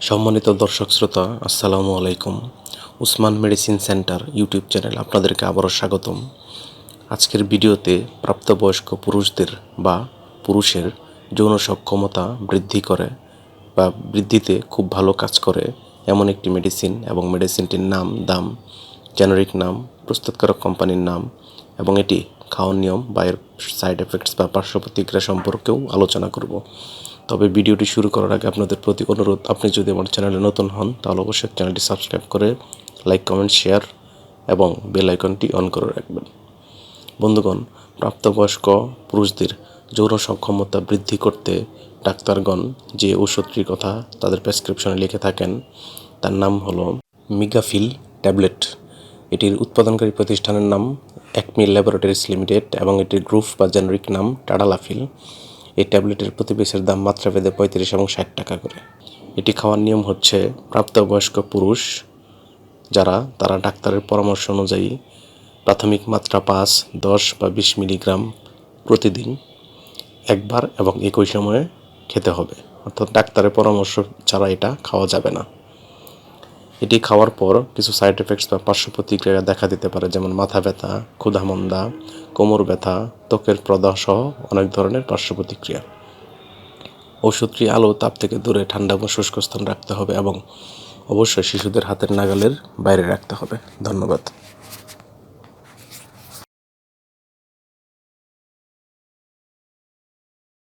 সম্মানিত দর্শক শ্রোতা, আসসালামু আলাইকুম। Usman medicine centre YouTube channel আপনাদেরকে আবারও স্বাগতম। আজকের ভিডিওতে প্রাপ্তবয়স্ক পুরুষদের বা পুরুষের যৌন সক্ষমতা বৃদ্ধি করে বা বৃদ্ধিতে খুব ভালো কাজ করে এমন একটি মেডিসিন এবং মেডিসিনটির নাম, দাম, জেনারিক নাম, প্রস্তুতকারক কোম্পানির নাম এবং এটি খাওয়ার নিয়ম বা এর সাইড এফেক্টস বা পার্শ্ব প্রতিক্রিয়া সম্পর্কেও আলোচনা করব। তবে ভিডিওটি শুরু করার আগে আপনাদের প্রতি অনুরোধ, আপনি যদি আমার চ্যানেলে নতুন হন, তাহলে অবশ্যই চ্যানেলটি সাবস্ক্রাইব করে লাইক কমেন্ট শেয়ার এবং বেল আইকনটি অন করে রাখবেন। বন্ধুগণ, প্রাপ্তবয়স্ক পুরুষদের যৌন সক্ষমতা বৃদ্ধি করতে ডাক্তারগণ যে ঔষধটির কথা তাদের প্রেসক্রিপশনে লিখে থাকেন, তার নাম হলো মিগাফিল ট্যাবলেট এটির উৎপাদনকারী প্রতিষ্ঠানের নাম একমিল ল্যাবরেটরিজ লিমিটেড এবং এটির গ্রুপ বা জেনারিক নাম টাডালাফিল। এই ট্যাবলেটের প্রতি পিসের দাম মাত্রাভেদে পঁয়ত্রিশ এবং ষাট টাকা করে। এটি খাওয়ার নিয়ম হচ্ছে প্রাপ্তবয়স্ক পুরুষ যারা, তারা ডাক্তারের পরামর্শ অনুযায়ী প্রাথমিক মাত্রা পাঁচ, দশ বা বিশ মিলিগ্রাম প্রতিদিন একবার এবং একই সময়ে খেতে হবে। অর্থাৎ ডাক্তারের পরামর্শ ছাড়া এটা খাওয়া যাবে না। এটি খাওয়ার পর কিছু সাইড এফেক্টস বা পার্শ্ব প্রতিক্রিয়া দেখা দিতে পারে, যেমন মাথা ব্যথা ক্ষুধামন্দা কোমর ব্যথা, ত্বকের প্রদাহ সহ অনেক ধরনের পার্শ্ব প্রতিক্রিয়া। ওষুধটি আলো, তাপ থেকে দূরে, ঠান্ডা বা শুষ্ক স্থান রাখতে হবে এবং অবশ্যই শিশুদের হাতের নাগালের বাইরে রাখতে হবে। ধন্যবাদ।